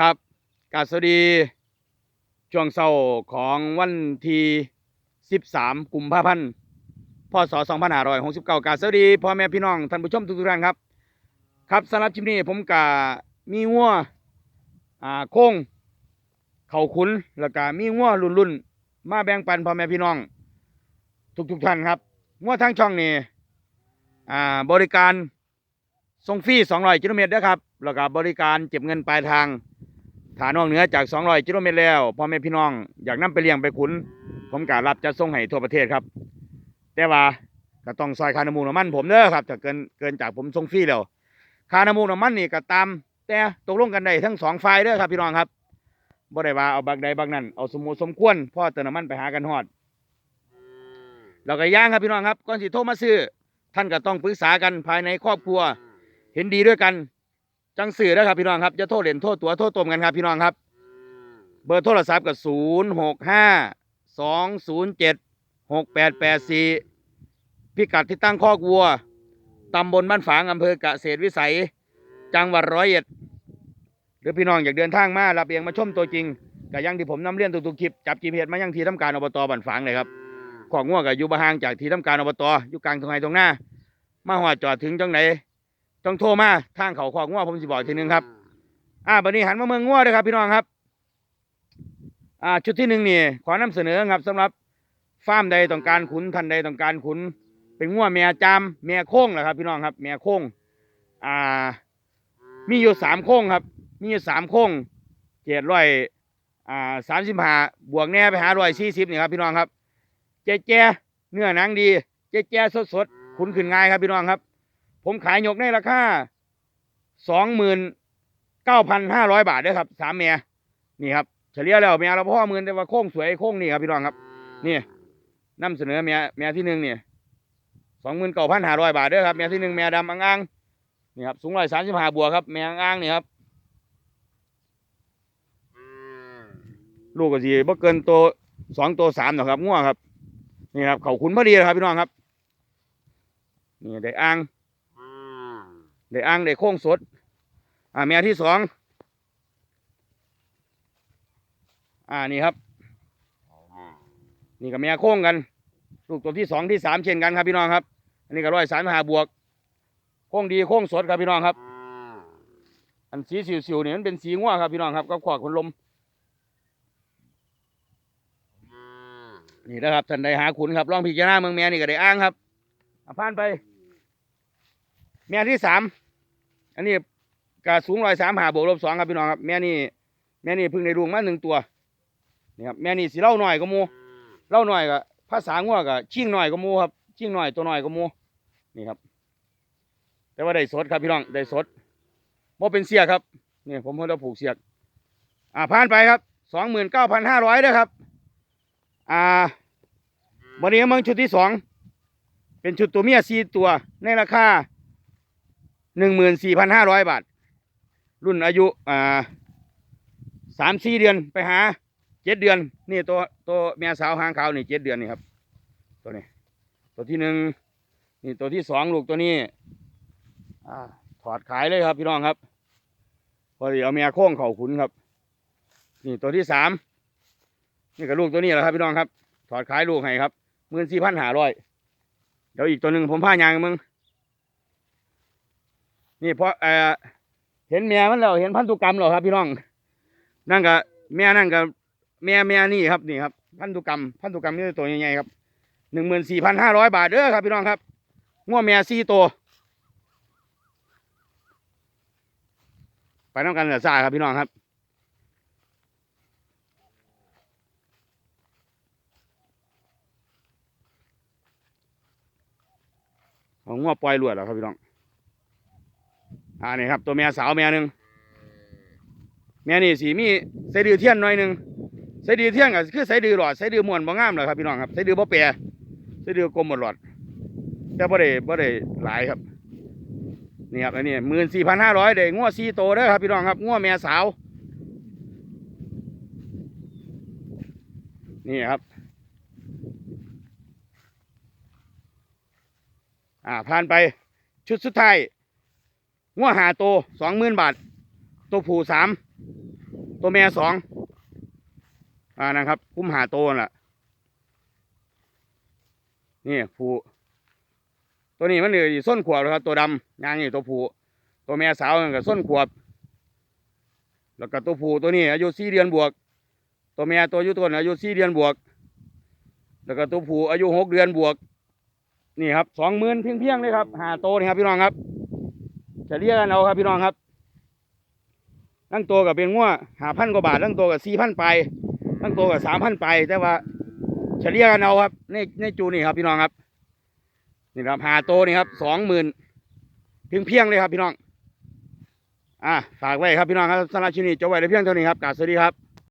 ครับกราสวัสดีช่วงเช้าของวันที่13กุมภาพันธ์พศ2569กาสวัสดีพ่อแม่พี่น้องท่านผู้ชมทุกท่านครับ ครับสำหรับคลิปนี้ผมกะมีงัวอ่าโค้งเข่าขุนแล้วก็มีงัวรุ่นๆมาแบ่งปันพ่อแม่พี่น้อง ทุกๆท่านครับงัวทางช่องนี่อ่าบริการส่งฟรี200กิโลเมตรนะครับแล้วก็บริการเก็บเงินปลายทาง ฐานนอกเหนือจาก 200กิโลเมตรแล้วพ่อแม่พี่น้องอยากนำไปเลี้ยงไปขุน ผมกะรับจะส่งให้ทั่วประเทศครับ แต่ว่าก็ต้องซอยคาน้ำมูน้ำมันผมเด้อครับถ้าเกินเกินจากผมส่งฟรีแล้วคาน้ำมูน้ำมันนี่ก็ตาม แต่ตกลงกันได้ทั้งสองฝ่ายเด้อครับ พี่น้องครับบ่ได้ว่าเอาบักใดบักนั้นเอาสมมุสมควรพ่อเติมน้ำมันไปหากันฮอดแล้วก็ย่างครับพี่น้องครับก่อนสิโทรมาซื้อท่านก็ต้องปรึกษากันภายในครอบครัว เห็นดีด้วยกัน จังสื่อนะครับพี่น้องครับจะโทษเหรียญโทษตัวโทษตมกันครับพี่น้องครับ เบอร์โทรศัพท์กับศูนย์หกห้าสองศูนย์เจ็ดหกแปดแปดสี่พิกัดที่ตั้งคอกวัวตำบลบ้านฝางอำเภอกเกษตรวิสัย จังหวัดร้อยเอ็ดหรือพี่น้องอยากเดินทางมารับเองมาชมตัวจริงก็อยังที่ผมนำเรียนทุกๆคลิปจับจีเพมายังที่ทำการอบตบ้านฝางเลยครับขอกงัวกับอยู่บห่างจากที่ทำการอบตอยู่กลางตรงไหนตรงหน้ามาหอดจอดถึงจังไหน ต้องโทรมาทางเขาขอกงัวผมสิบอกทีหนึงครับ อ่าบัดนี้หันมาเมืองงัวเลยครับพี่น้องครับ อ่า ชุดที่หนึ่งนี่ขอนำเสนอครับสำหรับฟาร์มใดต้องการขุนท่านใดต้องการขุน เป็นงัวแม่จามแม่โค้งแหละครับ พี่น้องครับ แม่โค้งอ่า มีอยู่สามโค้งครับ มีอยู่สามโค้งเจ็ดร้อยอ่าสามสิบห้าบวกแน่ไปหาร้อยสี่สิบนี่ครับพี่น้องครับเจ๊แจ๊เนื้อหนังดีเจ๊แจ๊สดสดๆขุนขึ้นง่ายครับพี่น้องครับ ผมขายหยกในราคาสองหมื่นเก้าพันห้าร้อยบาทด้อครับสามเมียนี่ครับเฉลี่ยแล้วเมียละพ่อหมื่นแต่ว่าโค้งสวยโค้งนี่ครับพี่น้องครับ นี่นำเสนอเมียเมียที่หนึ่งนี่สองหมื่นเก้าพันห้าร้อยบาทด้อครับเมียที่หนึ่งเมียดำอ่างๆนี่ครับสูงร้อยสามสิบห้าบัวครับเมียอ่างๆนี่ครับลูกก็สีบ่เกินตัวสองตัวสามหรอกครับง่วครับ นี่ครับเขาขุนพอดีเลยครับพี่น้องครับ นี่ได้อ่าง ได้อ่างได้โค้งสด อ่าเมียที่สองอ่านี่ครับ นี่กับเมียโค้งกัน ลูกตัวที่สองที่สามเช่นกันครับพี่น้องครับ อันนี้ก็ร้อยสามหาบวก โค้งดีโค้งสดครับพี่น้องครับ อันสีสิวๆเนี่ยมันเป็นสีง่วครับพี่น้องครับก็ขวากคนลมนี่นะครับท่านใดหาขุนครับลองพิจารณาเมืองแม่นี่ก็ได้อ้างครับผ่านไป แม่ที่สาม อันนี้กะสูงร้อยสามหาบวกลบสองครับพี่น้องครับแม่นี่แม่นี่เพิ่งได้ลูกมาหนึ่งตัวนี่ครับแม่นี่สีเล่าหน่อยก็มูเล่าหน่อยก็ภาษางัวก็ชิ่งหน่อยก็มูครับชิ่งหน่อยตัวหน่อยก็มูนี่ครับ แต่ว่าได้สดครับพี่น้องได้สดบ่เป็นเสียครับนี่ผมเพิ่งเราผูกเสียกอ่าผ่านไปครับสองหมื่นเก้าพันห้าร้อยด้วยครับ อ่าวันนี้มืองชุดที่สองเป็นชุดตัวเมียสี่ตัวในราคา หนึ่งหมื่นสี่พันห้าร้อยบาท รุ่นอายุอ่าสามสี่เดือนไปหาเจ็ดเดือน นี่ตัวตัวเมียสาวหางขาวนี่เจ็ดเดือนนี่ครับ ตัวนี้ ตัวที่หนึ่งนี่ตัวที่สองลูกตัวนี้อ่าถอดขายเลยครับพี่น้องครับ พอดีเอาเมียโค้งเข่าขุนครับ นี่ตัวที่สามนี่กับลูกตัวนี้แหละครับพี่น้องครับ ถอดขายลูกให้ครับหมื่นสี่พันห้าร้อยเดี๋ยวอีกตัวหนึ่งผมพายางมึง นี่เพราะเออเห็นแม่มันแล้วเห็นพันธุกรรมแล้วครับ พี่น้องนั่นก็แม่นั่นก็แม่แม่นี่ครับนี่ครับพันธุกรรมพันธุกรรมนี่ตัวใหญ่ๆครับหนึ่งหมื่นสี่พันห้าร้อยบาทเด้อครับพี่น้องครับง้วแม่สี่ตัวไปน้ำกันเหลือซ่าครับพี่น้องครับเอาง้วปล่อยลวดแล้วครับพี่น้อง อ่านี่ครับ ตัวแม่สาวแม่หนึ่งแม่นี่สีมีใส่ดือเทียนหน่อยหนึ่งใส่ดือเทียนก็คือใส่ดือหลอดใส่ดือม้วนบ่งามเลยครับพี่น้องครับใส่ดือบ่แปรใส่ดือกลมหมดหลอด แต่บ่ได้บ่ได้หลายครับนี่ครับอันนี้หมื่นสี่พันห้าร้อยเด้งัวสี่โตเด้อครับพี่น้องครับงัวแม่สาว นี่ครับอ่าผ่านไปชุดสุดท้าย งัวหาโตสองหมื่นบาท ตัวผูสามตัวแม่สองอ่านะครับ คุ้มหาโตนั่นแหละนี่ผูตัวนี้มันเลยส้นขวบเลยครับ ตัวดำยางนี่ตัวผูตัวแม่สาวกับส้นขวบ แล้วก็ตัวผูตัวนี้อายุสี่เดือนบวก ตัวแม่ตัวอายุตัวนั้นอายุสี่เดือนบวก แล้วก็ตัวผูอายุหกเดือนบวก นี่ครับสองหมื่นเพียงเพียงๆเลยครับหาโตนี่ครับพี่น้องครับ เฉลี่ยกันเอาครับพี่น้องครับตั้งตัวกับเป็นง้วหาพันกว่าบาทตั้งตัวกับสี่พันไปตั้งตัวกับสามพันไป แต่ว่า เฉลี่ยกันเอาครับในในจูนี่ครับพี่น้องครับนี่ครับหาโตนี่ครับสองหมื่นเพียงเพียงเลยครับพี่น้อง อ่าฝากไว้ครับพี่น้องครับสำหรับชินีจะไว้ในเพียงเท่านี้ครับกาสวัสดีครับ